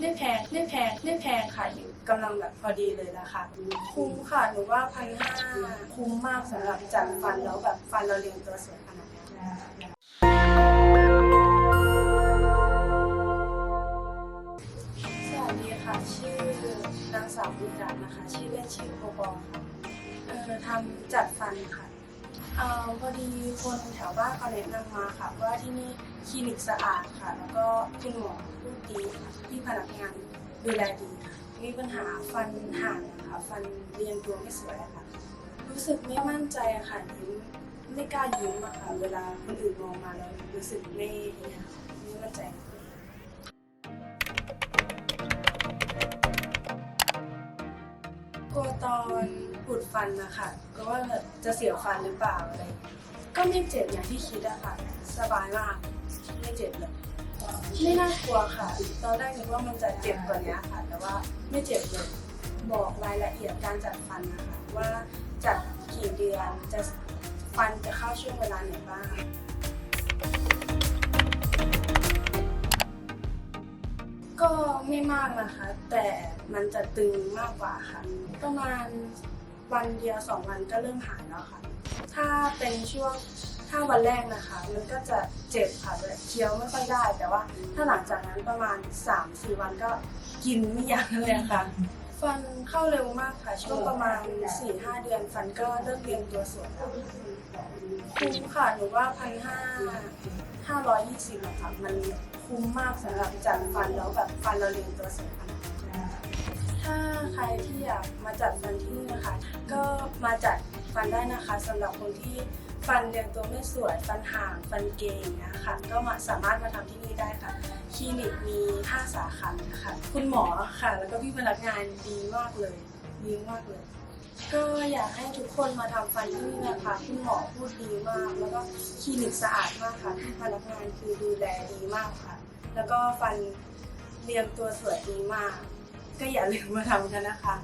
ไม่แพงไม่แพงไม่แพงค่ะอยู่กำลังแบบพอดีเลยนะคะคุ้มค่ะหนูว่าพันห้าคุ้มมากสำหรับจัดฟันแล้วแบบฟันเราเรียงตัวสวยขนาดนี้สวัสดีค่ะ ชื่อนางสาวบุญรัตน์นะคะ ชื่อเล่นชื่อโบบอค่ะเอ่อทำจัดฟันค่ะ เอ่อพอดีคนแถวบ้านเขาแนะนำมาค่ะ ว่าที่นี่คลินิกสะอาดค่ะ แล้วก็คุณหมอพูดดีค่ะที่พนักงานดูแลดีค่ะมีปัญหาฟันห่างนะคะฟันเรียงตัวไม่สวยอะค่ะ รู้สึกไม่มั่นใจอะค่ะยิ้มไม่กล้ายิ้มอะค่ะ เวลาคนอื่นมองมาแล้วรู้สึกไม่เนี่ยค่ะไม่มั่นใจ กลัวตอนปูดฟันนะคะก็ว่าแบบจะเสียฟันหรือเปล่าอะไรอย่างเงี้ยก็ไม่เจ็บอย่างที่คิดอะค่ะ สบายมากไม่เจ็บเลยไม่น่ากลัวค่ะ ตอนแรกนึกว่ามันจะเจ็บกว่านี้ค่ะ แต่ว่าไม่เจ็บเลย บอกรายละเอียดการจัดฟันนะคะว่าจัดกี่เดือนจะฟันจะเข้าช่วงเวลาไหนบ้าง ก็ไม่มากนะคะ แต่มันจะตึงมากกว่าค่ะ ประมาณวันเดียวสองวันก็เริ่มหายแล้วค่ะ ถ้าเป็นช่วงถ้าวันแรกนะคะ มันก็จะเจ็บค่ะแบบเคี้ยวไม่ค่อยได้ แต่ว่าถ้าหลังจากนั้นประมาณ3-4วันก็กินไม่ยั้งเลยค่ะ ฟันเข้าเร็วมากค่ะ ช่วงประมาณ 4-5 เดือนฟันก็เริ่มเรียงตัวสวยแล้วคุ้มค่ะหนูว่าพันห้าห้าร้อยยี่สิบอะค่ะมัน คุ้มมากสำหรับจัดฟันแล้วแบบฟันเราเรียงตัวสวยขนาดนี้ถ้าใครที่อยากมาจัดฟันที่นี่นะคะ ก็มาจัดฟันได้นะคะสำหรับคนที่ฟันเรียงตัวไม่สวย ฟันห่าง ฟันเก่งเงี้ยค่ะก็มาสามารถมาทำที่นี่ได้ค่ะ คลินิกมี 5 สาขานะคะคุณหมอค่ะ แล้วก็พี่พนักงานดีมากเลยดีมากเลย ก็ อยากให้ทุกคนมาทำฟันที่นี่นะคะคุณหมอพูดดีมาก แล้วก็คลินิกสะอาดมากค่ะพี่พนักงานคือดูแลดีมากค่ะ แล้วก็ฟันเรียงตัวสวยดีมาก ก็อย่าลืมมาทำกันนะคะ